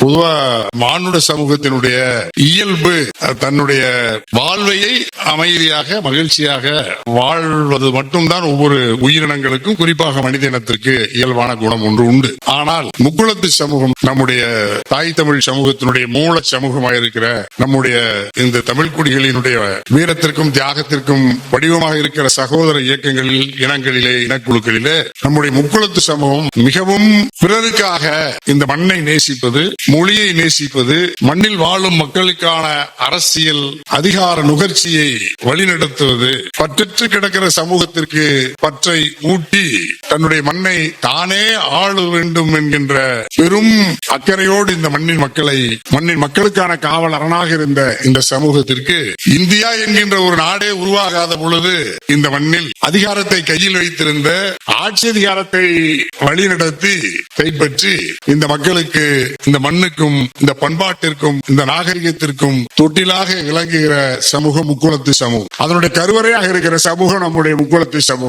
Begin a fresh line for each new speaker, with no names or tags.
பொதுவா மானுட சமூகத்தினுடைய இயல்பு தன்னுடைய வாழ்வையை அமைதியாக மகிழ்ச்சியாக வாழ்வது மட்டும்தான் ஒவ்வொரு உயிரினங்களுக்கும் குறிப்பாக மனித இனத்திற்கு இயல்பான குணம் ஒன்று உண்டு. ஆனால் முக்குளத்து சமூகம் நம்முடைய தாய் தமிழ் சமூகத்தினுடைய மூல சமூகமாக இருக்கிற நம்முடைய இந்த தமிழ் குடிகளினுடைய வீரத்திற்கும் தியாகத்திற்கும் வடிவமாக இருக்கிற சகோதர இயக்கங்களில் இனங்களிலே இனக்குழுக்களிலே நம்முடைய முக்குளத்து சமூகம் மிகவும் பிறருக்காக இந்த மண்ணை நேசிப்பது மொழியை நேசிப்பது மண்ணில் வாழும் மக்களுக்கான அரசியல் அதிகார நுகர்ச்சியை வழிநடத்துவது பற்றற்று கிடக்கிற சமூகத்திற்கு பற்றை ஊட்டி தன்னுடைய மண்ணை தானே ஆள வேண்டும் என்கின்ற பெரும் அக்கறையோடு இந்த மண்ணின் மக்களை மண்ணின் மக்களுக்கான காவல் அரணாக இருந்த இந்த சமூகத்திற்கு இந்தியா என்கின்ற ஒரு நாடே உருவாகாத பொழுது இந்த மண்ணில் அதிகாரத்தை கையில் வைத்திருந்த ஆட்சி அதிகாரத்தை வழிநடத்தி கைப்பற்றி இந்த மக்களுக்கு இந்த மண்ணுக்கும் இந்த பண்பாட்டிற்கும் இந்த நாகரிகத்திற்கும் தொட்டிலாக விளங்குகிற சமூகம் முக்குளத்து சமூகம். அதனுடைய கருவறையாக இருக்கிற சமூகம் நம்முடைய முக்குளத்து சமூகம்.